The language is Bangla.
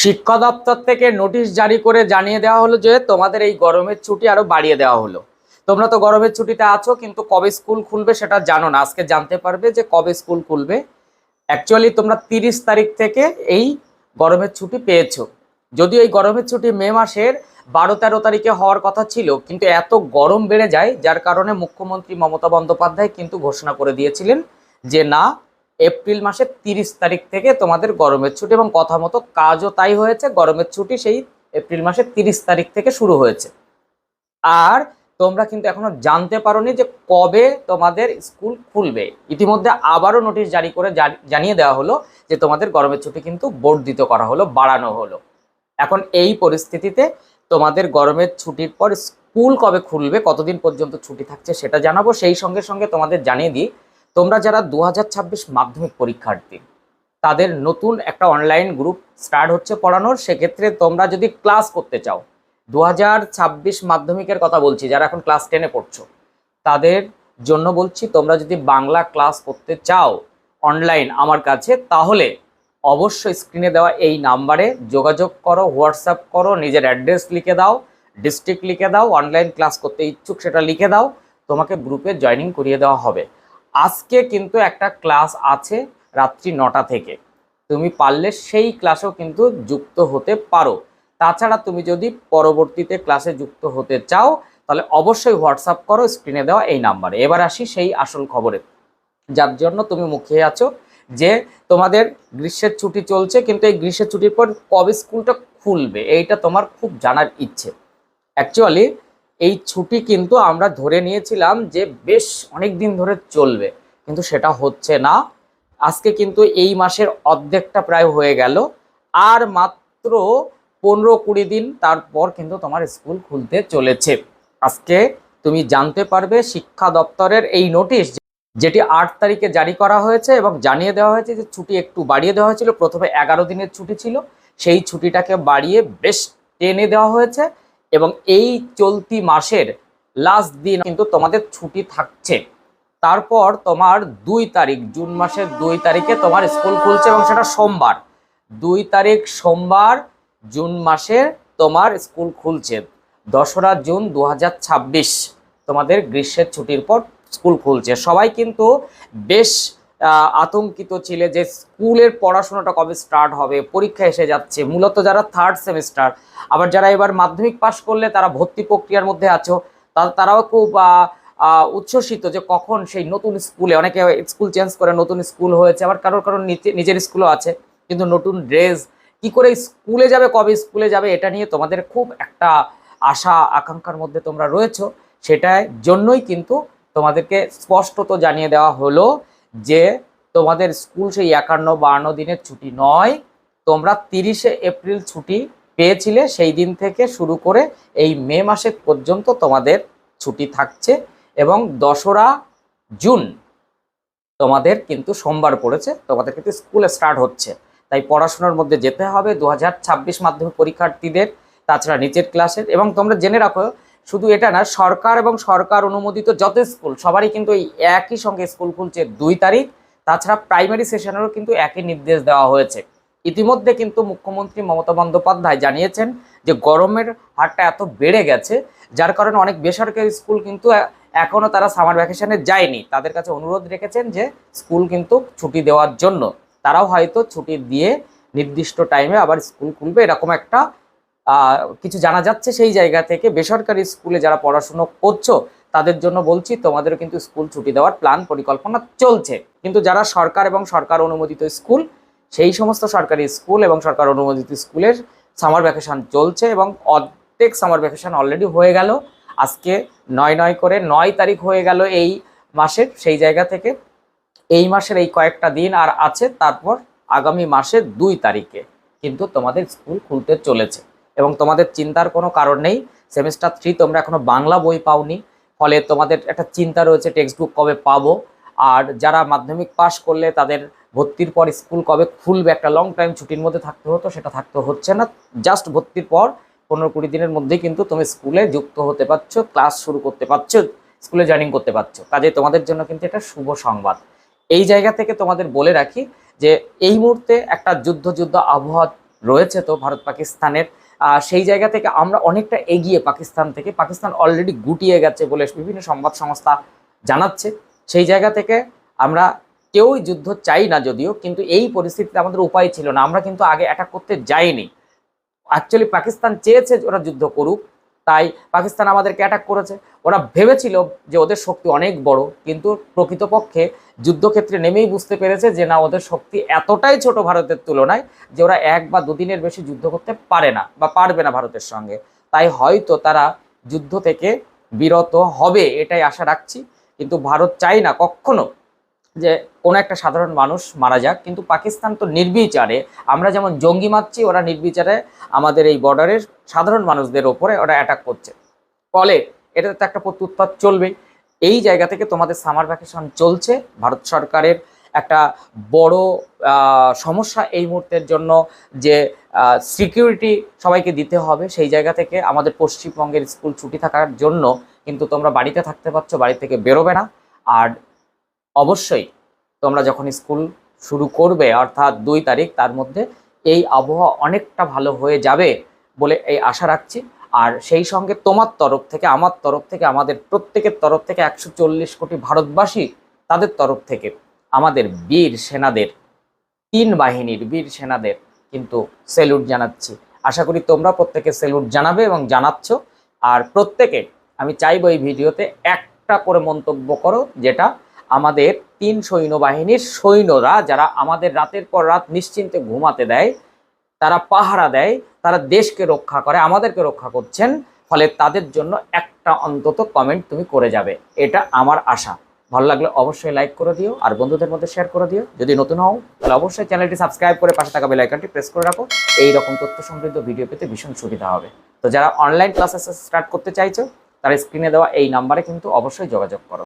শিক্ষা দপ্তর থেকে নোটিশ জারি করে জানিয়ে দেওয়া হলো যে তোমাদের এই গরমের ছুটি আরও বাড়িয়ে দেওয়া হলো। তোমরা তো গরমের ছুটিতে আছো, কিন্তু কবে স্কুল খুলবে সেটা জানো না। আজকে জানতে পারবে যে কবে স্কুল খুলবে। অ্যাকচুয়ালি তোমরা তিরিশ তারিখ থেকে এই গরমের ছুটি পেয়েছ। যদিও এই গরমের ছুটি মে মাসের বারো তেরো তারিখে হওয়ার কথা ছিল, কিন্তু এত গরম বেড়ে যায়, যার কারণে মুখ্যমন্ত্রী মমতা বন্দ্যোপাধ্যায় কিন্তু ঘোষণা করে দিয়েছিলেন যে না এপ্রিল মাসের তিরিশ তারিখ থেকে তোমাদের গরমের ছুটি এবং কথা মতো কাজও তাই হয়েছে, গরমের ছুটি সেই এপ্রিল মাসের তিরিশ তারিখ থেকে শুরু হয়েছে। আর তোমরা কিন্তু এখনও জানতে পারোনি যে কবে তোমাদের স্কুল খুলবে। ইতিমধ্যে আবারও নোটিশ জারি করে জানিয়ে দেওয়া হলো যে তোমাদের গরমের ছুটি কিন্তু বর্ধিত করা হলো, বাড়ানো হলো। এখন এই পরিস্থিতিতে তোমাদের গরমের ছুটির পর স্কুল কবে খুলবে, কতদিন পর্যন্ত ছুটি থাকছে সেটা জানাব। সেই সঙ্গে সঙ্গে তোমাদের জানিয়ে দিই তোমরা যারা দু হাজার ছাব্বিশ মাধ্যমিক পরীক্ষার্থী, তাদের নতুন একটা অনলাইন গ্রুপ স্টার্ট হচ্ছে পড়ানোর। সেক্ষেত্রে তোমরা যদি ক্লাস করতে চাও দু হাজার ছাব্বিশ মাধ্যমিকের কথা বলছি, যারা এখন ক্লাস টেনে পড়ছো, তাদের জন্য বলছি, তোমরা যদি বাংলা ক্লাস করতে চাও অনলাইন আমার কাছে, তাহলে অবশ্যই স্ক্রিনে দেওয়া এই নাম্বারে যোগাযোগ করো হোয়াটসঅ্যাপ করো, নিজের অ্যাড্রেস লিখে দাও ডিস্ট্রিক্ট লিখে দাও অনলাইন ক্লাস করতে ইচ্ছুক সেটা লিখে দাও, তোমাকে গ্রুপে জয়েনিং করিয়ে দেওয়া হবে। আজকে কিন্তু একটা ক্লাস আছে রাত্রি নটা থেকে। তুমি পারলে সেই ক্লাসেও কিন্তু যুক্ত হতে পারো। তাছাড়া তুমি যদি পরবর্তীতে ক্লাসে যুক্ত হতে চাও, তাহলে অবশ্যই হোয়াটসঅ্যাপ করো, স্ক্রিনে দেওয়া এই নাম্বারে। এবার আসি সেই আসল খবরে। যার জন্য তুমি মুখিয়ে আছো যে তোমাদের গ্রীষ্মের ছুটি চলছে, কিন্তু এই গ্রীষ্মের ছুটির পর কবে স্কুলটা খুলবে, এইটা তোমার খুব জানার ইচ্ছে। অ্যাকচুয়ালি এই ছুটি কিন্তু আমরা ধরে নিয়েছিলাম যে বেশ অনেক দিন ধরে চলবে, কিন্তু সেটা হচ্ছে না। আজকে কিন্তু এই মাসের অর্ধেকটা প্রায় হয়ে গেল। আর মাত্র পনেরো কুড়ি দিন তারপর কিন্তু তোমার স্কুল খুলতে চলেছে। আজকে তুমি জানতে পারবে শিক্ষা দপ্তরের এই নোটিশ যেটি আট তারিখে জারি করা হয়েছে এবং জানিয়ে দেওয়া হয়েছে যে ছুটি একটু বাড়িয়ে দেওয়া হয়েছিল। প্রথমে এগারো দিনের ছুটি ছিল। সেই ছুটিটাকে বাড়িয়ে বেশ টেনে দেওয়া হয়েছে। এবং এই চলতি মাসের লাস্ট দিন কিন্তু তোমাদের ছুটি থাকছে। তারপর তোমার দুই তারিখ, জুন মাসের দুই তারিখে তোমার স্কুল খুলছে এবং সেটা সোমবার। দুই তারিখ সোমবার, জুন মাসের তোমার স্কুল খুলছে। দশরা, জুন দু হাজার ছাব্বিশ তোমাদের গ্রীষ্মের ছুটির পর স্কুল খুলছে। সবাই কিন্তু বেশ আতঙ্কিত ছিলে যে স্কুলের পড়াশোনাটা কবে স্টার্ট হবে, পরীক্ষা এসে যাচ্ছে, মূলত যারা থার্ড সেমিস্টার আবার যারা এবার মাধ্যমিক পাশ করলে তারা ভর্তি প্রক্রিয়ার মধ্যে আছো তারাও খুব উচ্ছ্বসিত যে কখন সেই নতুন স্কুলে, অনেকে স্কুল চেঞ্জ করে নতুন স্কুল হয়েছে, আবার কারোর কারোর নিজের স্কুলও আছে, কিন্তু নতুন ড্রেস কি করে স্কুলে যাবে, কবে স্কুলে যাবে, এটা নিয়ে তোমাদের খুব একটা আশা, আকাঙ্ক্ষার মধ্যে তোমরা রয়েছো, সেটার জন্যই কিন্তু তোমাদেরকে স্পষ্টত জানিয়ে দেওয়া হলো যে তোমাদের স্কুল সেই একান্ন বান্ন দিনের ছুটি নয়, তোমরা তিরিশে এপ্রিল ছুটি পেয়েছিলে, সেই দিন থেকে শুরু করে এই মে মাসের পর্যন্ত তোমাদের ছুটি থাকছে এবং দশরা জুন তোমাদের কিন্তু সোমবার পড়েছে, তোমাদের কিন্তু স্কুল স্টার্ট হচ্ছে। তাই পড়াশোনার মধ্যে যেতে হবে, দু হাজার ছাব্বিশ মাধ্যমিক পরীক্ষার্থীদের, তাছাড়া নিচের ক্লাসের, এবং তোমরা জেনে রাখো শুধু এটা না, সরকার এবং সরকার অনুমোদিত যত স্কুল, সবারই কিন্তু এই একই সঙ্গে স্কুল খুলছে দুই তারিখ। তাছাড়া প্রাইমারি সেশনেরও কিন্তু একই নির্দেশ দেওয়া হয়েছে। ইতিমধ্যে কিন্তু মুখ্যমন্ত্রী মমতা বন্দ্যোপাধ্যায় জানিয়েছেন যে গরমের হারটা এত বেড়ে গেছে, যার কারণে অনেক বেসরকারি স্কুল কিন্তু এখনও তারা সামার ভ্যাকেশনে যায়নি। তাদের কাছে অনুরোধ রেখেছেন যে স্কুল কিন্তু ছুটি দেওয়ার জন্য। তারাও হয়তো ছুটি দিয়ে নির্দিষ্ট টাইমে আবার স্কুল খুলবে, এরকম একটা কিছু জানা যাচ্ছে সেই জায়গা থেকে। বেসরকারি স্কুলে যারা পড়াশুনো করছ, তাদের জন্য বলছি, তোমাদেরও কিন্তু স্কুল ছুটি দেওয়ার প্ল্যান পরিকল্পনা চলছে। কিন্তু যারা সরকার এবং সরকার অনুমোদিত স্কুল, সেই সমস্ত সরকারি স্কুল এবং সরকার অনুমোদিত স্কুলের সামার ভ্যাকেশন চলছে এবং অর্ধেক সামার ভ্যাকেশন অলরেডি হয়ে গেল। আজকে নয় নয় করে নয় তারিখ হয়ে গেল এই মাসের, সেই জায়গা থেকে। এই মাসের এই কয়েকটা দিন আর আছে, তারপর আগামী মাসের দুই তারিখে কিন্তু তোমাদের স্কুল খুলতে চলেছে। এবং তোমাদের চিন্তার কোনো কারণ নেই। সেমিস্টার থ্রি তোমরা এখনও বাংলা বই পাওনি, ফলে তোমাদের একটা চিন্তা রয়েছে টেক্সট বুক কবে পাবো। আর যারা মাধ্যমিক পাশ করলে তাদের ভর্তির পর স্কুল কবে খুলবে, একটা লং টাইম ছুটির মধ্যে থাকতে হতো, সেটা থাকতে হচ্ছে না। জাস্ট ভর্তির পর পনেরো কুড়ি দিনের মধ্যেই কিন্তু তুমি স্কুলে যুক্ত হতে পারছ ক্লাস শুরু করতে পারছ স্কুলে জয়েনিং করতে পারছ। কাজে তোমাদের জন্য কিন্তু এটা শুভ সংবাদ। এই জায়গা থেকে তোমাদের বলে রাখি যে, এই মুহূর্তে একটা যুদ্ধ যুদ্ধ আবহাওয়া রয়েছে তো ভারত পাকিস্তানের সেই জায়গা থেকে আমরা অনেকটা এগিয়ে পাকিস্তান থেকে, পাকিস্তান অলরেডি গুটিয়ে গেছে বলে বিভিন্ন সংবাদ সংস্থা জানাচ্ছে। সেই জায়গা থেকে আমরা কেউই যুদ্ধ চাই না যদিও, কিন্তু এই পরিস্থিতিতে আমাদের উপায় ছিল না। আমরা কিন্তু আগে অ্যাটাক করতে যাইনি। অ্যাকচুয়ালি পাকিস্তান চেয়েছে ওরা যুদ্ধ করুক। তাই পাকিস্তান আমাদেরকে অ্যাটাক করেছে। ওরা ভেবেছিল যে ওদের শক্তি অনেক বড়, কিন্তু প্রকৃতপক্ষে যুদ্ধক্ষেত্রে নেমেই বুঝতে পেরেছে যে না, ওদের শক্তি এতটাই ছোট ভারতের তুলনায় যে ওরা এক বা দুদিনের বেশি যুদ্ধ করতে পারে না বা পারবে না ভারতের সঙ্গে। তাই হয়তো তারা যুদ্ধ থেকে বিরত হবে, এটাই আশা রাখছি। কিন্তু ভারত চাই না কখনো যে কোনো একটা সাধারণ মানুষ মারা যাক, কিন্তু পাকিস্তান তো নির্বিচারে। আমরা যেমন জঙ্গি মারছি, ওরা নির্বিচারে আমাদের এই বর্ডারের সাধারণ মানুষদের ওপরে ওরা অ্যাটাক করছে। ফলে এটাতে তো একটা প্রত্যুত্তর চলবেই। এই জায়গা থেকে তোমাদের সামার ভ্যাকেশন চলছে। ভারত সরকারের একটা বড় সমস্যা এই মুহূর্তের জন্য যে সিকিউরিটি সবাইকে দিতে হবে। সেই জায়গা থেকে আমাদের পশ্চিমবঙ্গের স্কুল ছুটি থাকার জন্য কিন্তু তোমরা বাড়িতে থাকতে পারছ, বাড়ি থেকে বেরোবে না। আর অবশ্যই তোমরা যখন স্কুল শুরু করবে, অর্থাৎ দুই তারিখ, তার মধ্যে এই আবহাওয়া অনেকটা ভালো হয়ে যাবে বলে এই আশা রাখছি। আর সেই সঙ্গে তোমার তরফ থেকে, আমার তরফ থেকে, আমাদের প্রত্যেকের তরফ থেকে একশো চল্লিশ কোটি ভারতবাসী তাদের তরফ থেকে আমাদের বীর সেনাদের, তিন বাহিনীর বীর সেনাদের কিন্তু সেলুট জানাচ্ছি। আশা করি তোমরা প্রত্যেকে সেলুট জানাবে এবং জানাচ্ছ। আর প্রত্যেকে, আমি চাইব এই ভিডিওতে একটা করে মন্তব্য করো যেটা আমাদের তিন সৈন্যবাহিনীর সৈন্যরা যারা আমাদের রাতের পর রাত নিশ্চিন্তে ঘুমাতে দেয়, তারা পাহারা দেয়, তারা দেশকে রক্ষা করে, আমাদেরকে রক্ষা করছেন, ফলে তাদের জন্য একটা অন্তত কমেন্ট তুমি করে যাবে। এটা আমার আশা। ভালো লাগলে অবশ্যই লাইক করে দিও, আর বন্ধুদের মধ্যে শেয়ার করে দিও। যদি নতুন হও, তাহলে অবশ্যই চ্যানেলটি সাবস্ক্রাইব করে পাশে থাকা বেল আইকনটি প্রেস করে রাখো। এই রকম তথ্য সমৃদ্ধ ভিডিও পেতে ভীষণ সুবিধা হবে। তো যারা অনলাইন ক্লাসেস স্টার্ট করতে চাইছো, তারা স্ক্রিনে দেওয়া এই নাম্বারে কিন্তু অবশ্যই যোগাযোগ করো।